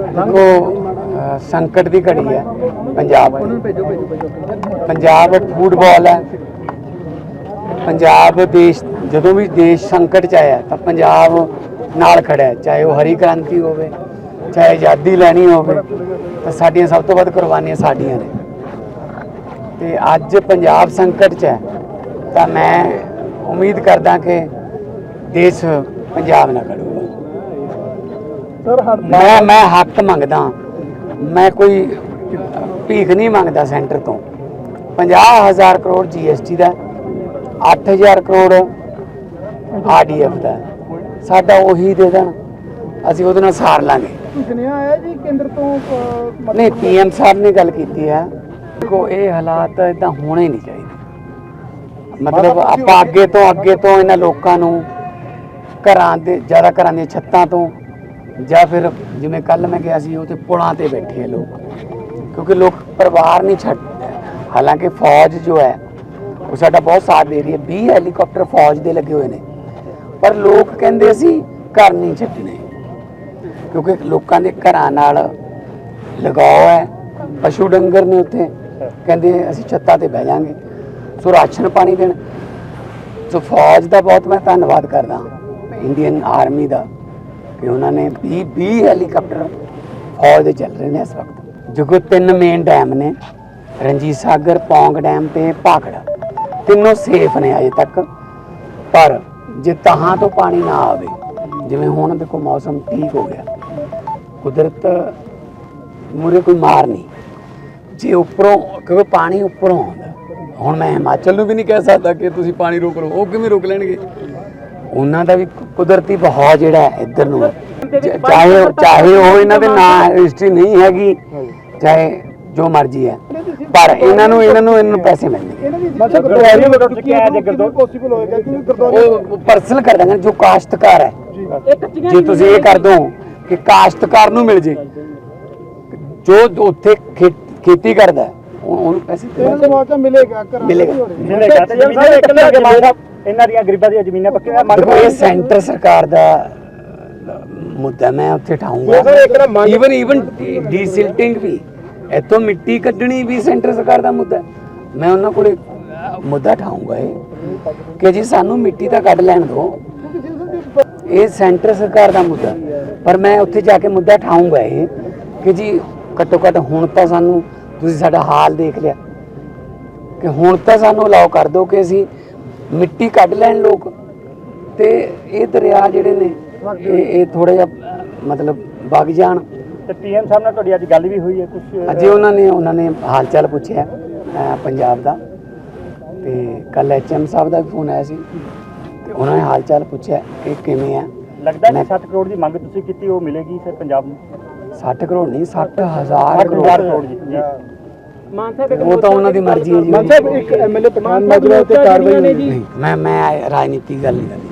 ਦੇਖੋ ਸੰਕਟ ਦੀ ਘੜੀ ਹੈ ਪੰਜਾਬ ਪੰਜਾਬ ਫੁੱਟਬਾਲ ਹੈ। ਪੰਜਾਬ ਦੇਸ਼, ਜਦੋਂ ਵੀ ਦੇਸ਼ ਸੰਕਟ ਚ ਆਇਆ, ਤਾਂ ਪੰਜਾਬ ਨਾਲ ਖੜਾ ਹੈ। ਚਾਹੇ ਉਹ ਹਰੀ ਕ੍ਰਾਂਤੀ ਹੋਵੇ, ਚਾਹੇ ਆਜ਼ਾਦੀ ਲੈਣੀ ਹੋਵੇ, ਤਾਂ ਸਾਡੀਆਂ ਸਭ ਤੋਂ ਵੱਧ ਕੁਰਬਾਨੀਆਂ ਸਾਡੀਆਂ ਨੇ। ਤੇ ਅੱਜ ਪੰਜਾਬ ਸੰਕਟ ਚ ਹੈ, ਤਾਂ ਮੈਂ ਉਮੀਦ ਕਰਦਾ ਕਿ ਦੇਸ਼ ਪੰਜਾਬ ਨਾਲ ਖੜੂਗਾ। ਮੈਂ ਮੈਂ ਹੱਕ ਮੰਗਦਾ ਮੈਂ ਕੋਈ ਭੀਖ ਨਹੀਂ ਮੰਗਦਾ ਸੈਂਟਰ ਤੋਂ। 50000 ਕਰੋੜ ਜੀਐਸਟੀ ਦਾ 8000 ਕਰੋੜ ਆਰਡੀਐਫ ਦਾ ਸਾਡਾ ਉਹੀ ਦੇ ਦੇਣ। ਅਸੀਂ ਉਹਦੇ ਨਾਲ ਸਾਰ ਲਾਂਗੇ। ਸੁਨੇਹਾ ਆਇਆ ਜੀ ਕੇਂਦਰ ਤੋਂ ਨਹੀਂ ਪੀਐਮ ਸਾਹਿਬ ਨੇ ਗੱਲ ਕੀਤੀ ਹੈ। ਦੇਖੋ ਇਹ ਹਾਲਾਤ ਇਦਾਂ ਹੋਣੇ ਨਹੀਂ ਚਾਹੀਦੇ। ਮਤਲਬ ਆਪਾਂ ਅੱਗੇ ਤੋਂ ਅੱਗੇ ਤੋਂ ਇਹਨਾਂ ਲੋਕਾਂ ਨੂੰ ਘਰਾਂ ਦੇ ਜ਼ਿਆਦਾ ਘਰਾਂ ਦੀਆਂ ਛੱਤਾਂ ਤੋਂ ਜਾਂ ਫਿਰ ਜਿਵੇਂ ਕੱਲ ਮੈਂ ਗਿਆ ਸੀ, ਉੱਥੇ ਪੁਲਾਂ ਤੇ ਬੈਠੇ ਆ ਲੋਕ। ਕਿਉਂਕਿ ਲੋਕ ਪਰਿਵਾਰ ਨਹੀਂ ਛੱਡ ਹਾਲਾਂਕਿ ਫੌਜ ਜੋ ਹੈ, ਉਹ ਸਾਡਾ ਬਹੁਤ ਸਾਥ ਦੇ ਰਹੀ ਹੈ। 20 ਹੈਲੀਕਾਪਟਰ ਫੌਜ ਦੇ ਲੱਗੇ ਹੋਏ ਨੇ। ਪਰ ਲੋਕ ਕਹਿੰਦੇ ਅਸੀਂ ਘਰ ਨਹੀਂ ਛੱਡਣੇ। ਕਿਉਂਕਿ ਲੋਕਾਂ ਦੇ ਘਰਾਂ ਨਾਲ ਲਗਾਓ ਹੈ। ਪਸ਼ੂ ਡੰਗਰ ਨੇ ਉੱਥੇ ਕਹਿੰਦੇ, ਅਸੀਂ ਛੱਤਾਂ ਤੇ ਬਹਿ ਜਾਾਂਗੇ ਸੋ ਰਾਸ਼ਨ ਪਾਣੀ ਦੇਣ। ਸੋ ਫੌਜ ਦਾ ਬਹੁਤ ਮੈਂ ਧੰਨਵਾਦ ਕਰਦਾ। ਇੰਡੀਅਨ ਆਰਮੀ ਦਾ। ਕਿ ਉਹਨਾਂ ਨੇ 20 20 ਹੈਲੀਕਾਪਟਰ ਫੌਜ ਦੇ ਚੱਲ ਰਹੇ ਨੇ ਇਸ ਵਕਤ। ਜੋ ਕਿ ਤਿੰਨ ਮੇਨ ਡੈਮ ਨੇ, ਰਣਜੀਤ ਸਾਗਰ, ਪੌਂਗ ਡੈਮ ਤੇ ਭਾਖੜਾ। ਤਿੰਨੋਂ ਸੇਫ ਨੇ ਅਜੇ ਤੱਕ, ਪਰ ਜੇ ਤਹਾਂ ਤੋਂ ਪਾਣੀ ਨਾ ਆਵੇ, ਜਿਵੇਂ ਹੁਣ ਦੇਖੋ ਮੌਸਮ ਠੀਕ ਹੋ ਗਿਆ, ਕੁਦਰਤ ਮੂਰੇ ਕੋਈ ਮਾਰ ਨਹੀਂ। ਜੇ ਉੱਪਰੋਂ, ਕਿਉਂਕਿ ਪਾਣੀ ਉੱਪਰੋਂ ਆਉਂਦਾ। ਹੁਣ ਮੈਂ ਹਿਮਾਚਲ ਨੂੰ ਵੀ ਨਹੀਂ ਕਹਿ ਸਕਦਾ ਕਿ ਤੁਸੀਂ ਪਾਣੀ ਰੋਕ ਲਓ, ਉਹ ਕਿਵੇਂ ਰੋਕ ਲੈਣਗੇ? ਉਹਨਾਂ ਦਾ ਵੀ ਕੁਦਰਤੀ ਬਹਾਅ ਜਿਹੜਾ ਹੈ ਇੱਧਰ ਨੂੰ। ਚ- ਚਾਹੇ ਚਾਹੇ ਉਹ ਇਹਨਾਂ ਦੇ ਨਾਂ ਹਿਸਟਰੀ ਨਹੀਂ ਹੈਗੀ ਚਾਹੇ ਜੋ ਮਰਜ਼ੀ ਹੈ। ਪਰ ਇਹਨਾਂ ਨੂੰ ਇਹਨਾਂ ਨੂੰ ਇਹਨਾਂ ਨੂੰ ਪੈਸੇ ਮਿਲਣਗੇ ਮਤਲਬ ਜੇ ਪੋਸੀਬਲ ਹੋਏਗਾ ਕਿ ਉਹ ਪਰਸਨਲ ਕਰ ਦਾਂਗੇ ਜੋ ਕਾਸ਼ਤਕਾਰ ਹੈ। ਜੇ। ਤੁਸੀਂ ਇਹ ਕਰ ਦੋ ਕਿ ਕਾਸ਼ਤਕਾਰ ਨੂੰ ਮਿਲ ਜੇ ਜੋ ਉੱਥੇ ਖੇ- ਖੇਤੀ ਕਰਦਾ ਹੈ, ਉਹ- ਉਹਨੂੰ ਪੈਸੇ ਮਿਲੇਗਾ ਮਿਲੇਗਾ। ਮਿਲੇਗਾ। ਤੇ ਜਿਵੇਂ ਸਾਰੇ ਇਕੱਲੇ ਅੱਗੇ ਮਾਨ ਸਾਹਿਬ ਇਹਨਾਂ ਦੀਆਂ ਗਰੀਬਾਂ ਦੀਆਂ ਜ਼ਮੀਨਾਂ ਪੱਕੀਆਂ ਮੰਗ ਇਹ ਸੈਂਟਰ ਸਰਕਾਰ ਦਾ ਮੁੱਦਾ ਮੈਂ ਉੱਥੇ ਠਾਉਂਗਾ ਈਵਨ ਈਵਨ ਡੀਸਿਲਟਿੰਗ ਵੀ ਇੱਥੋਂ ਮਿੱਟੀ ਕੱਢਣੀ ਵੀ ਸੈਂਟਰ ਸਰਕਾਰ ਦਾ ਮੁੱਦਾ। ਮੈਂ ਉਹਨਾਂ ਕੋਲੇ ਮੁੱਦਾ ਠਾਉਂਗਾ ਇਹ ਕਿ ਜੀ ਸਾਨੂੰ ਮਿੱਟੀ ਤਾਂ ਕੱਢ ਲੈਣ ਦਿਓ ਇਹ ਸੈਂਟਰ ਸਰਕਾਰ ਦਾ ਮੁੱਦਾ। ਪਰ ਮੈਂ ਉੱਥੇ ਜਾ ਕੇ ਮੁੱਦਾ ਠਾਉਂਗਾ ਇਹ ਕਿ ਜੀ ਘੱਟੋ ਘੱਟ ਹੁਣ ਤਾਂ ਸਾਨੂੰ ਤੁਸੀਂ ਸਾਡਾ ਹਾਲ ਦੇਖ ਲਿਆ ਕਿ ਹੁਣ ਤਾਂ ਸਾਨੂੰ ਅਲਾਉ ਕਰ ਦਿਓ ਕਿ ਅਸੀਂ ਮਿੱਟੀ ਕੱਢ ਲੈਣ ਲੋਕ ਤੇ ਇਹ ਦਰਿਆ ਜਿਹੜੇ ਨੇ ਇਹ ਇਹ ਥੋੜਾ ਜਿਹਾ ਮਤਲਬ ਵਗ ਜਾਣ। ਤੇ ਪੀਐਮ ਸਾਹਿਬ ਨਾਲ ਤੁਹਾਡੀ ਅੱਜ ਗੱਲ ਵੀ ਹੋਈ ਹੈ ਕੁਝ ਅਜੇ ਉਹਨਾਂ ਨੇ ਉਹਨਾਂ ਨੇ ਹਾਲ ਚਾਲ ਪੁੱਛਿਆ ਅਹ, ਪੰਜਾਬ ਦਾ। ਤੇ ਕੱਲ ਐਚਐਮ ਸਾਹਿਬ ਦਾ ਵੀ ਫੋਨ ਆਇਆ ਸੀ ਤੇ ਉਹਨਾਂ ਨੇ ਹਾਲ ਚਾਲ ਪੁੱਛਿਆ ਕਿ ਕਿਵੇਂ ਆ। ਲੱਗਦਾ ਕਿ 7 ਕਰੋੜ ਦੀ ਮੰਗ ਤੁਸੀਂ ਕੀਤੀ ਉਹ ਮਿਲੇਗੀ ਫਿਰ ਪੰਜਾਬ ਨੂੰ? 60 ਕਰੋੜ ਨਹੀਂ 60000 ਹਜ਼ਾਰ ਕਰੋੜ। ਕਰੋੜ ਜੀ ਜੀ। ਉਹ ਤਾਂ ਉਹਨਾਂ ਦੀ ਮਰਜ਼ੀ ਹੈ ਜੀ। ਮਾਨ ਸਾਹਿਬ ਇੱਕ ਐਮਐਲਏ ਪਠਾਨ ਮਾਜਰਾ ਤੇ ਕਾਰਵਾਈ ਹੋਈ। ਨਹੀਂ ਮੈਂ ਮੈਂ ਰਾਜਨੀਤੀ ਗੱਲ ਨਹੀਂ ਕਰਨੀ